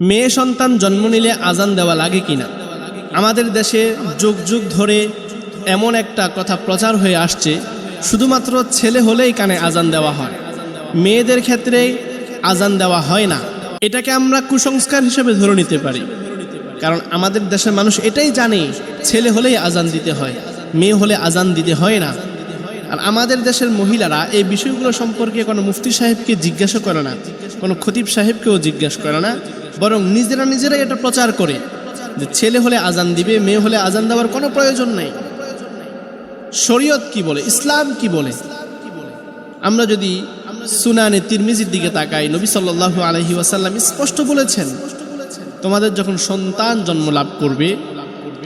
মেয়ে সন্তান জন্ম নিলে আজান দেওয়া লাগে কিনা আমাদের দেশে যুগ যুগ ধরে এমন একটা কথা প্রচার হয়ে আসছে, শুধুমাত্র ছেলে হলেই কানে আজান দেওয়া হয়। মেয়েদের ক্ষেত্রে আজান দেওয়া হয় না। এটাকে আমরা কুসংস্কার হিসেবে ধরে নিতে পারি। কারণ আমাদের দেশের মানুষ এটাই জানে, ছেলে হলেই আজান দিতে হয়, মেয়ে হলে আজান দিতে হয় না। আর আমাদের দেশের মহিলারা এই বিষয়গুলো সম্পর্কে কোনো মুফতি সাহেবকে জিজ্ঞাসা করে না, কোনো খতিব সাহেবকেও জিজ্ঞাসা করে না। বরং নিজেরা নিজেরাই এটা প্রচার করে যে ছেলে হলে আজান দিবে, মেয়ে হলে আজান দেওয়ার কোনো প্রয়োজন নেই। শরীয়ত কি বলে? ইসলাম কি বলে? আমরা যদি সুনানে তিরমিজির দিকে তাকাই, নবী সাল্লাল্লাহু আলহি ওয়াসাল্লাম স্পষ্ট বলেছেন, তোমাদের যখন সন্তান জন্ম লাভ করবে,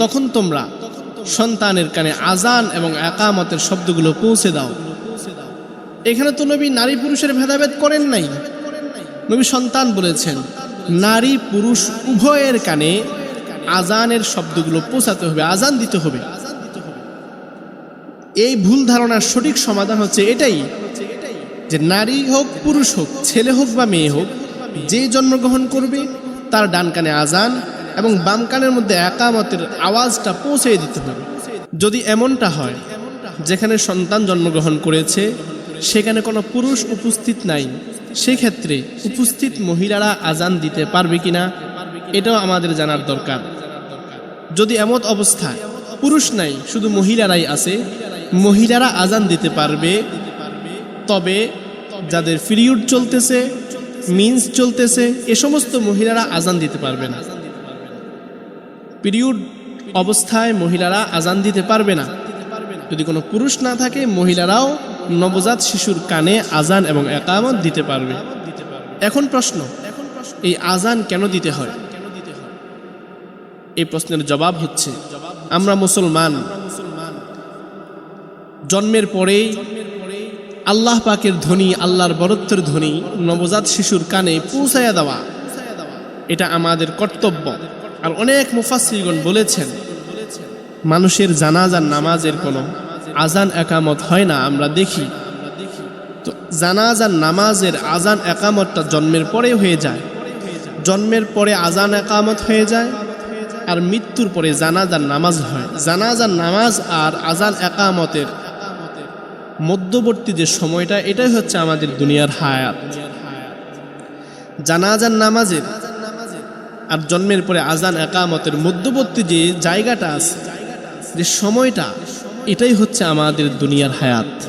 তখন তোমরা সন্তানের কানে আজান এবং একামতের শব্দগুলো পৌঁছে দাও। এখানে তো নবী নারী পুরুষের ভেদাভেদ করেন নাই। নবী সন্তান বলেছেন নারী পুরুষ উভয়ের কানে আজানের শব্দগুলো পৌঁছাতে হবে, আজান দিতে হবে। এই ভুল ধারণার সঠিক সমাধান হচ্ছে এটাই যে নারী হোক, পুরুষ হোক, ছেলে হোক বা মেয়ে হোক, যে জন্মগ্রহণ করবে তার ডান কানে আজান এবং বাম কানের মধ্যে একামতের আওয়াজটা পৌঁছে দিতে হবে। যদি এমনটা হয়, যেখানে সন্তান জন্মগ্রহণ করেছে, সেখানে কোনো পুরুষ উপস্থিত নাই। সেক্ষেত্রে উপস্থিত মহিলারা আজান দিতে পারবে কিনা, এটাও আমাদের জানার দরকার। যদি এমত অবস্থায় পুরুষ নাই, শুধু মহিলারাই আছে, মহিলারা আজান দিতে পারবে, তবে যাদের পিরিয়ড চলতেছে মিন্স চলতেছে, এ সমস্ত মহিলারা আজান দিতে পারবে না। পিরিয়ড অবস্থায় মহিলারা আজান দিতে পারবে না। যদি কোনো পুরুষ না থাকে, মহিলারাও নবজাত শিশুর কানে আজান এবং একামত দিতে পারবে। এখন প্রশ্ন, এই আজান কেন দিতে হয়? এই প্রশ্নের জবাব হচ্ছে, আমরা মুসলমান। জন্মের পরেই আল্লাহ পাকের ধ্বনি, আল্লাহর বরত্বের ধ্বনি নবজাত শিশুর কানে পৌঁছাইয়া দেওয়া। এটা আমাদের কর্তব্য। আর অনেক মুফাসিরগণ বলেছেন, মানুষের জানাজার নামাজের কোনো আজান একামত হয় না, আমরা দেখি। তো জানাজার নামাজের আজান একামতটা জন্মের পরে হয়ে যায়। জন্মের পরে আজান একামত হয়ে যায় আর মৃত্যুর পরে জানাজার নামাজ হয়। জানাজার নামাজ আর আজান একামতের মধ্যবর্তী যে সময়টা, এটাই হচ্ছে আমাদের দুনিয়ার হায়াত। জানাজার নামাজের আর জন্মের পরে আজান একামতের মধ্যবর্তী যে জায়গাটা আছে, যে সময়টা এটাই হচ্ছে আমাদের দুনিয়ার হায়াত।